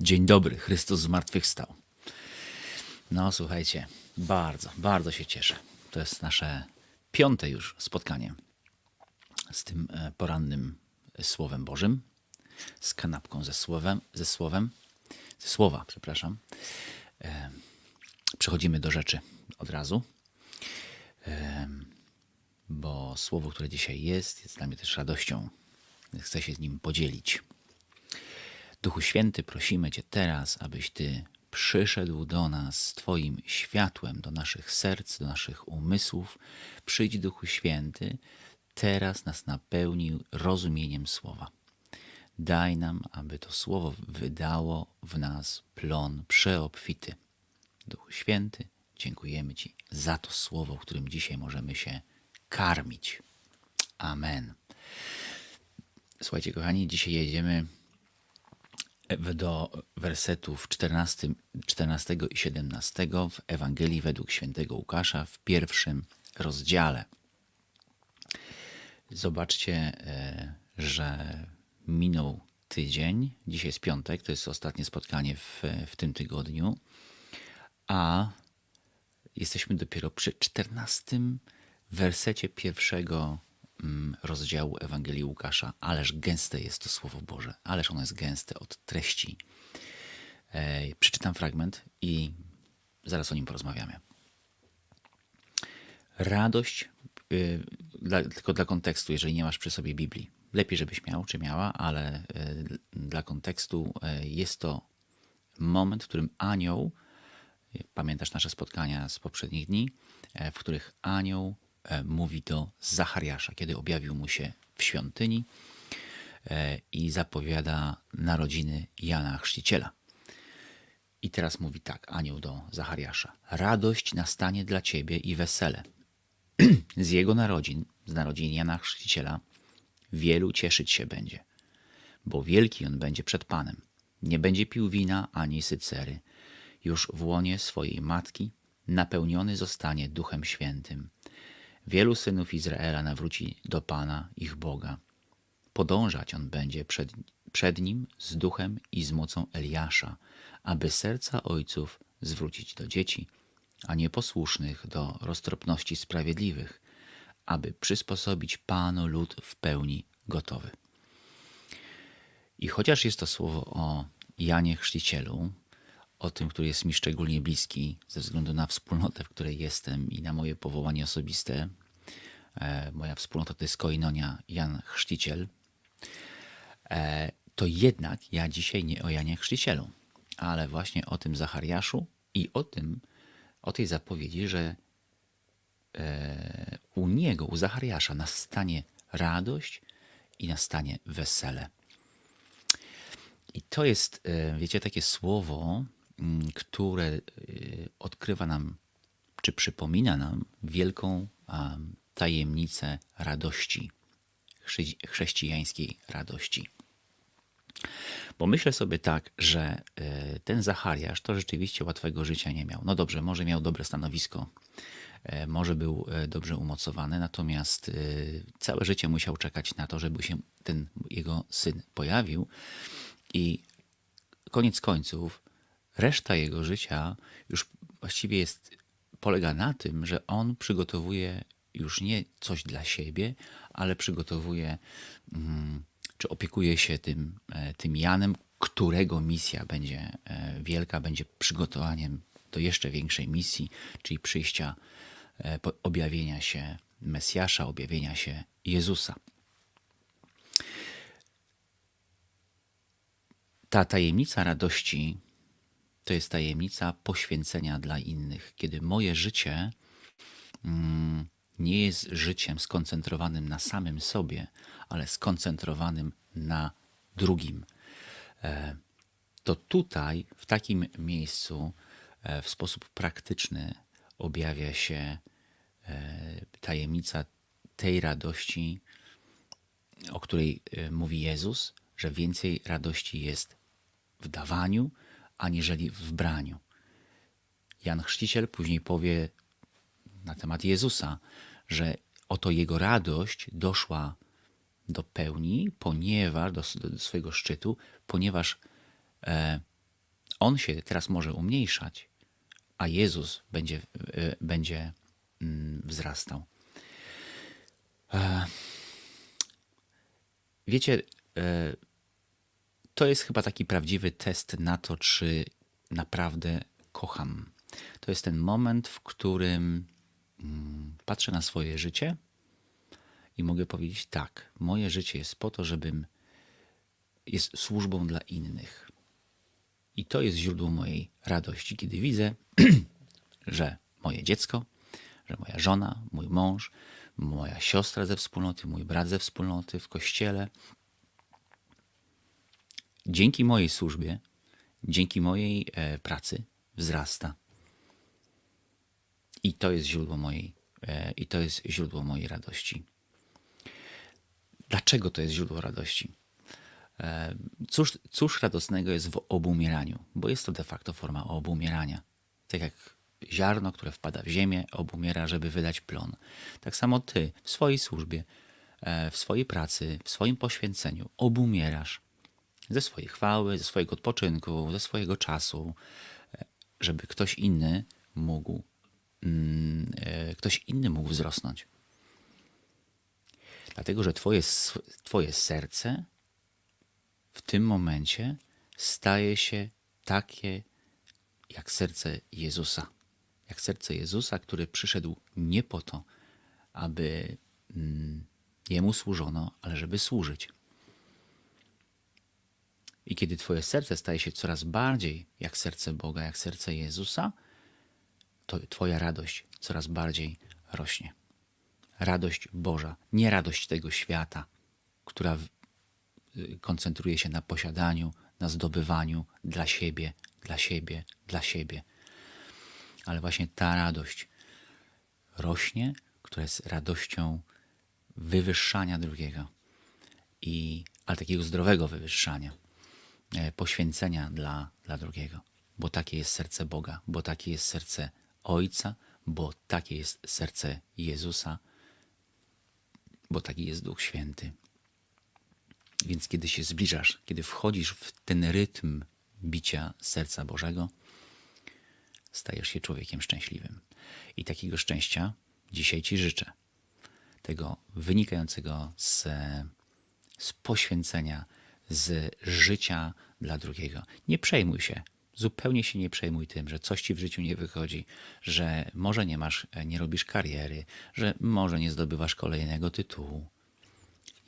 Dzień dobry, Chrystus zmartwychwstał. No słuchajcie, bardzo, bardzo się cieszę. To jest nasze piąte już spotkanie z tym e, porannym Słowem Bożym, z kanapką ze Słowem, ze Słowem, ze Słowa, przepraszam. E, Przechodzimy do rzeczy od razu, E, bo Słowo, które dzisiaj jest, jest dla mnie też radością. Chcę się z nim podzielić. Duchu Święty, prosimy Cię teraz, abyś Ty przyszedł do nas z Twoim światłem, do naszych serc, do naszych umysłów. Przyjdź, Duchu Święty, teraz nas napełnił rozumieniem Słowa. Daj nam, aby to Słowo wydało w nas plon przeobfity. Duchu Święty, dziękujemy Ci za to Słowo, którym dzisiaj możemy się karmić. Amen. Słuchajcie, kochani, dzisiaj jedziemy do wersetów 14, 14 i 17 w Ewangelii według świętego Łukasza w pierwszym rozdziale. Zobaczcie, e, że minął tydzień, dzisiaj jest piątek, to jest ostatnie spotkanie w, w tym tygodniu, a jesteśmy dopiero przy 14 wersecie pierwszego rozdziału Ewangelii Łukasza. Ależ gęste jest to Słowo Boże, ależ ono jest gęste od treści. Przeczytam fragment i zaraz o nim porozmawiamy. Radość, y, dla, tylko dla kontekstu, jeżeli nie masz przy sobie Biblii. Lepiej, żebyś miał czy miała, ale y, dla kontekstu y, jest to moment, w którym anioł, pamiętasz nasze spotkania z poprzednich dni, w których anioł mówi do Zachariasza, kiedy objawił mu się w świątyni e, i zapowiada narodziny Jana Chrzciciela. I teraz mówi tak, anioł do Zachariasza. Radość nastanie dla ciebie i wesele. z jego narodzin, z narodzin Jana Chrzciciela, wielu cieszyć się będzie, bo wielki on będzie przed Panem. Nie będzie pił wina ani sycery. Już w łonie swojej matki napełniony zostanie Duchem Świętym. Wielu synów Izraela nawróci do Pana, ich Boga. Podążać on będzie przed, przed nim z duchem i z mocą Eliasza, aby serca ojców zwrócić do dzieci, a nieposłusznych do roztropności sprawiedliwych, aby przysposobić Panu lud w pełni gotowy. I chociaż jest to słowo o Janie Chrzcicielu, o tym, który jest mi szczególnie bliski ze względu na wspólnotę, w której jestem i na moje powołanie osobiste, e, moja wspólnota to jest Koinonia Jan Chrzciciel, e, to jednak ja dzisiaj nie o Janie Chrzcicielu, ale właśnie o tym Zachariaszu i o tym, o tej zapowiedzi, że e, u niego, u Zachariasza nastanie radość i nastanie wesele. I to jest, wiecie, takie słowo, które e, odkrywa nam, czy przypomina nam wielką tajemnicę radości, chrze- chrześcijańskiej radości. Bo myślę sobie tak, że e, ten Zachariasz to rzeczywiście łatwego życia nie miał. No dobrze, może miał dobre stanowisko, e, może był e, dobrze umocowany, natomiast e, całe życie musiał czekać na to, żeby się ten jego syn pojawił i koniec końców reszta jego życia już właściwie jest, polega na tym, że on przygotowuje już nie coś dla siebie, ale przygotowuje mm, czy opiekuje się tym, e, tym Janem, którego misja będzie e, wielka, będzie przygotowaniem do jeszcze większej misji, czyli przyjścia, e, objawienia się Mesjasza, objawienia się Jezusa. Ta tajemnica radości to jest tajemnica poświęcenia dla innych, kiedy moje życie mm, nie jest życiem skoncentrowanym na samym sobie, ale skoncentrowanym na drugim. E, To tutaj, w takim miejscu, e, w sposób praktyczny objawia się e, tajemnica tej radości, o której mówi Jezus, że więcej radości jest w dawaniu, aniżeli w braniu. Jan Chrzciciel później powie na temat Jezusa, że oto jego radość doszła do pełni, ponieważ do, do swojego szczytu, ponieważ e, on się teraz może umniejszać, a Jezus będzie, e, będzie mm, wzrastał. E, Wiecie, e, to jest chyba taki prawdziwy test na to, czy naprawdę kocham. To jest ten moment, w którym mm, patrzę na swoje życie i mogę powiedzieć tak, moje życie jest po to, żebym jest służbą dla innych. I to jest źródło mojej radości, kiedy widzę, że moje dziecko, że moja żona, mój mąż, moja siostra ze wspólnoty, mój brat ze wspólnoty w kościele, dzięki mojej służbie, dzięki mojej e, pracy wzrasta. I to jest źródło mojej, e, i to jest źródło mojej radości. Dlaczego to jest źródło radości? E, cóż, cóż radosnego jest w obumieraniu? Bo jest to de facto forma obumierania. Tak jak ziarno, które wpada w ziemię, obumiera, żeby wydać plon. Tak samo ty w swojej służbie, w swojej pracy, w swoim poświęceniu obumierasz ze swojej chwały, ze swojego odpoczynku, ze swojego czasu, e, żeby ktoś inny mógł, mm, e, ktoś inny mógł wzrosnąć. Dlatego, że twoje, twoje serce w tym momencie staje się takie jak serce Jezusa. Jak serce Jezusa, który przyszedł nie po to, aby mm, Jemu służono, ale żeby służyć. I kiedy Twoje serce staje się coraz bardziej jak serce Boga, jak serce Jezusa, to Twoja radość coraz bardziej rośnie. Radość Boża, nie radość tego świata, która y, koncentruje się na posiadaniu, na zdobywaniu dla siebie, dla siebie, dla siebie. Ale właśnie ta radość rośnie, która jest radością wywyższania drugiego, i, ale takiego zdrowego wywyższania, poświęcenia dla, dla drugiego. Bo takie jest serce Boga, bo takie jest serce Ojca, bo takie jest serce Jezusa, bo taki jest Duch Święty. Więc kiedy się zbliżasz, kiedy wchodzisz w ten rytm bicia serca Bożego, stajesz się człowiekiem szczęśliwym. I takiego szczęścia dzisiaj Ci życzę. Tego wynikającego z, z poświęcenia, z życia dla drugiego. Nie przejmuj się, zupełnie się nie przejmuj tym, że coś Ci w życiu nie wychodzi, że może nie masz, nie robisz kariery, że może nie zdobywasz kolejnego tytułu.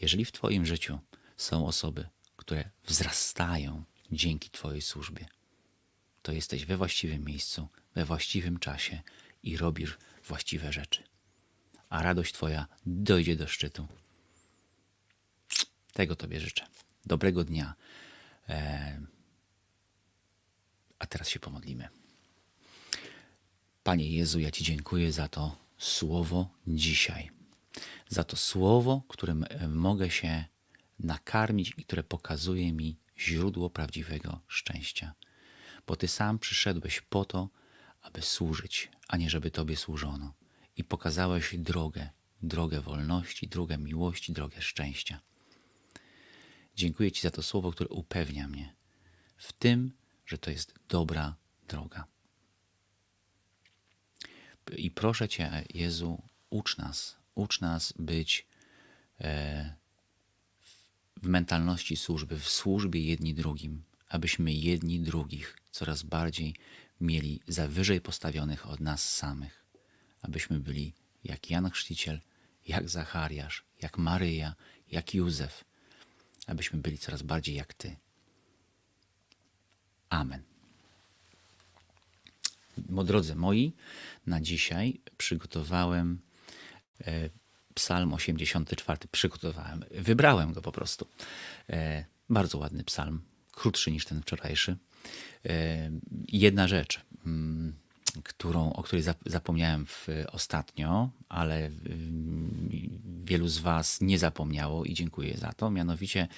Jeżeli w Twoim życiu są osoby, które wzrastają dzięki Twojej służbie, to jesteś we właściwym miejscu, we właściwym czasie i robisz właściwe rzeczy. A radość Twoja dojdzie do szczytu. Tego Tobie życzę. Dobrego dnia. E, A teraz się pomodlimy. Panie Jezu, ja Ci dziękuję za to słowo dzisiaj. Za to słowo, którym e, mogę się nakarmić i które pokazuje mi źródło prawdziwego szczęścia. Bo Ty sam przyszedłeś po to, aby służyć, a nie żeby Tobie służono. I pokazałeś drogę, drogę wolności, drogę miłości, drogę szczęścia. Dziękuję Ci za to słowo, które upewnia mnie w tym, że to jest dobra droga. I proszę Cię, Jezu, ucz nas, ucz nas być e, w mentalności służby, w służbie jedni drugim, abyśmy jedni drugich coraz bardziej mieli za wyżej postawionych od nas samych, abyśmy byli jak Jan Chrzciciel, jak Zachariasz, jak Maryja, jak Józef, abyśmy byli coraz bardziej jak Ty. Amen. Drodzy moi, na dzisiaj przygotowałem e, Psalm 84. Przygotowałem, wybrałem go po prostu. E, bardzo ładny psalm, krótszy niż ten wczorajszy. E, jedna rzecz, mm, którą, o której zap- zapomniałem ostatnio, ale wielu z Was nie zapomniało i dziękuję za to. Mianowicie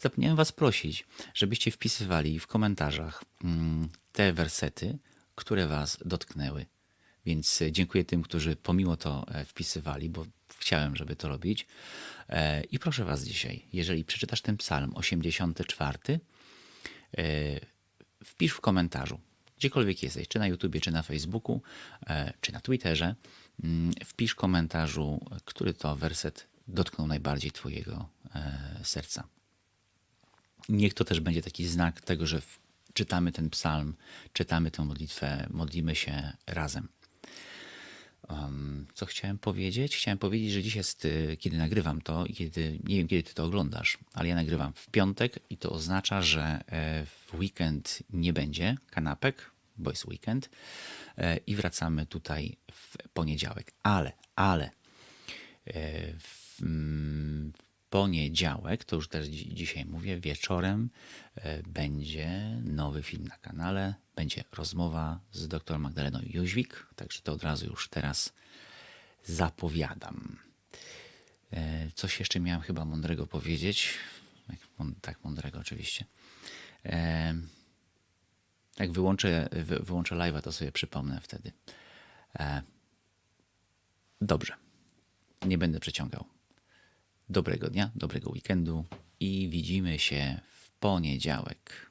zapomniałem Was prosić, żebyście wpisywali w komentarzach mm, te wersety, które Was dotknęły. Więc e, dziękuję tym, którzy pomimo to e, wpisywali, bo chciałem, żeby to robić. E, I proszę Was dzisiaj, jeżeli przeczytasz ten psalm 84, e, wpisz w komentarzu, gdziekolwiek jesteś, czy na YouTubie, czy na Facebooku, e, czy na Twitterze, mm, wpisz komentarzu, który to werset dotknął najbardziej Twojego e, serca. Niech to też będzie taki znak tego, że czytamy ten psalm, czytamy tę modlitwę, modlimy się razem. Um, co chciałem powiedzieć? Chciałem powiedzieć, że dzisiaj jest, y, kiedy nagrywam to i kiedy, nie wiem kiedy ty to oglądasz, ale ja nagrywam w piątek i to oznacza, że e, w weekend nie będzie kanapek, bo jest weekend e, i wracamy tutaj w poniedziałek. Ale, ale e, w mm, poniedziałek, to już też dzi- dzisiaj mówię, wieczorem e, będzie nowy film na kanale, będzie rozmowa z dr Magdaleną Jóźwik, także to od razu już teraz zapowiadam. E, Coś jeszcze miałem chyba mądrego powiedzieć. Tak, mądrego oczywiście. E, Jak wyłączę, wy- wyłączę live'a, to sobie przypomnę wtedy. Dobrze. Nie będę przeciągał. Dobrego dnia, dobrego weekendu i widzimy się w poniedziałek.